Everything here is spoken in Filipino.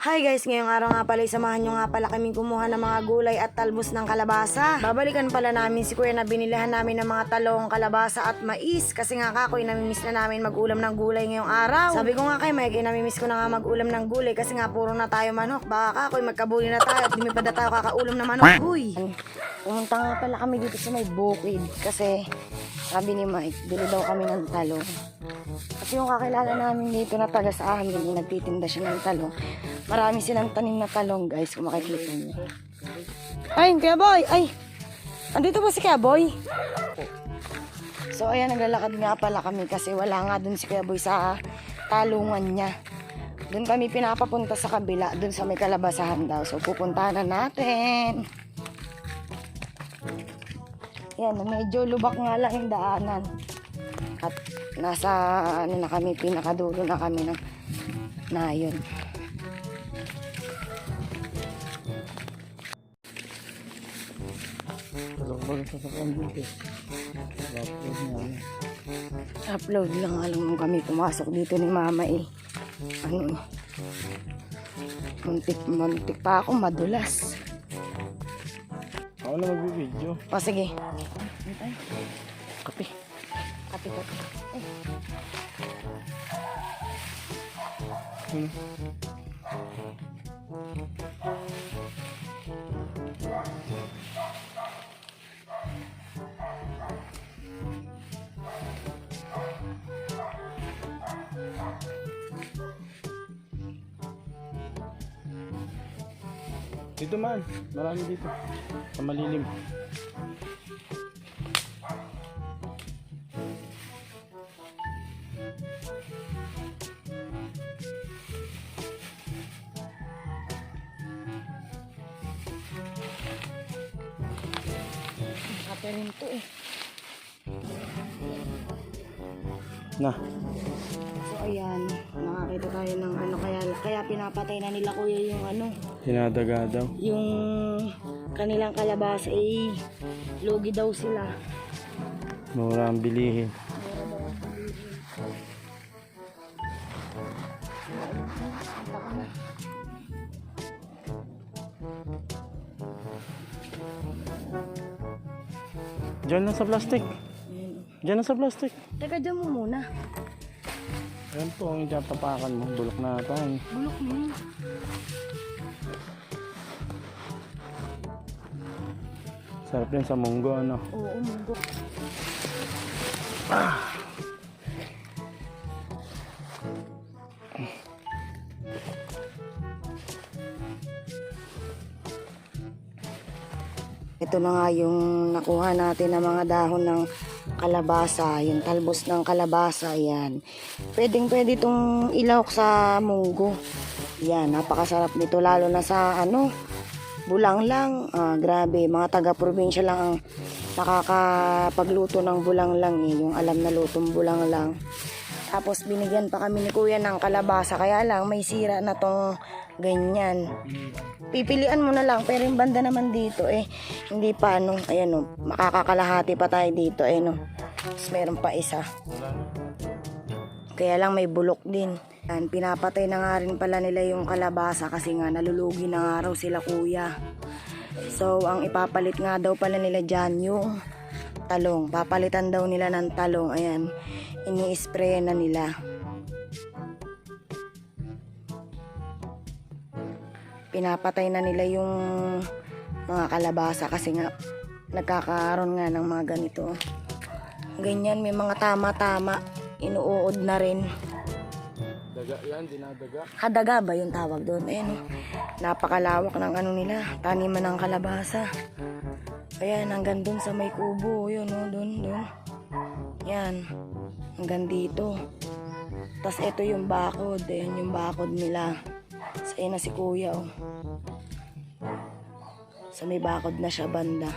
Hi guys, ngayong araw nga pala, samahan nyo nga pala kaming kumuha ng mga gulay at talbos ng kalabasa. Babalikan pala namin si Kuya na binilihan namin ng mga talong, kalabasa at mais. Kasi nga kakoy, namimiss na namin mag-ulam ng gulay ngayong araw. Sabi ko nga kay Mike, eh, namimiss ko na nga mag-ulam ng gulay kasi nga puro na tayo manok. Baka kakoy, magkabuli na tayo at di pa na tayo kakaulam ng manok. Uy! Pumunta nga pala kami dito sa may bukid kasi sabi ni Mike, bili daw kami ng talong. Kasi yung kakilala namin dito na taga sa amin, nagtitinda siya ng talong. Marami silang tanim na talong, guys, kung makikita niyo. Ay, Kuya Boy! Ay! Andito ba si Kuya Boy? So, ayan, naglalakad nga pala kami kasi wala nga dun si Kuya Boy sa talungan niya. Doon kami pinapapunta sa kabila, dun sa may kalabasahan daw. So, pupuntahan na natin. Yan, medyo lubak nga lang yung daanan. At nasa ano na kami, pinakadulo na kami ng nayon. Upload lang alam mo kami pumasok dito ni mama eh. Ano, muntik, muntik pa ako madulas. Ako na magbibideo. O sige. Kape. Kape, kape. Ay. Hmm. Dito man, marami dito. Sa malilim. Kape rin to eh. Na, So ayan, nakakita tayo ng ano kaya kaya pinapatay na nila kuya yung ano, hinadaga daw. yung kanilang kalabasa eh logi daw sila. Mura ang bilihin. Diyan lang sa plastic. Diyan lang sa plastic. Teka dyan mo muna. Ayan po, ang diyan tapakan mo. Bulok na ata. eh. Bulok mo. yun. Sarap din sa munggo, ano. Oo, munggo. Ito na nga yung nakuha natin ng mga dahon ng kalabasa, yung talbos ng kalabasa, yan. Pwedeng pwede itong ilawak sa munggo. Yan, napakasarap nito lalo na sa ano, bulang lang. Ah, grabe, mga taga-probinsya lang ang nakakapagluto ng bulang lang eh, yung alam na lutong bulang lang. Tapos binigyan pa kami ni kuya ng kalabasa, kaya lang may sira na tong ganyan. Pipilian mo na lang, pero yung banda naman dito eh, hindi pa ano, ayan o, makakakalahati pa tayo dito eh no. Tapos meron pa isa. Kaya lang may bulok din. Yan, pinapatay na nga rin pala nila yung kalabasa kasi nga nalulugi na nga raw sila kuya. So, ang ipapalit nga daw pala nila dyan yung talong. Papalitan daw nila ng talong. Ayan, ini-spray na nila. Pinapatay na nila yung mga kalabasa kasi nga nagkakaroon nga ng mga ganito. Ganyan, may mga tama-tama. Inuud na rin. Daga yan, dinadaga. Hadaga ba yung tawag doon? Ayan, oh. napakalawak ng ano nila, taniman ng kalabasa. Ayan, hanggang doon sa may kubo, yun, oh, doon, doon. Yan, hanggang dito. Tapos ito yung bakod, ayan yung bakod nila. Sa na si kuya, oh. Sa may bakod na siya banda.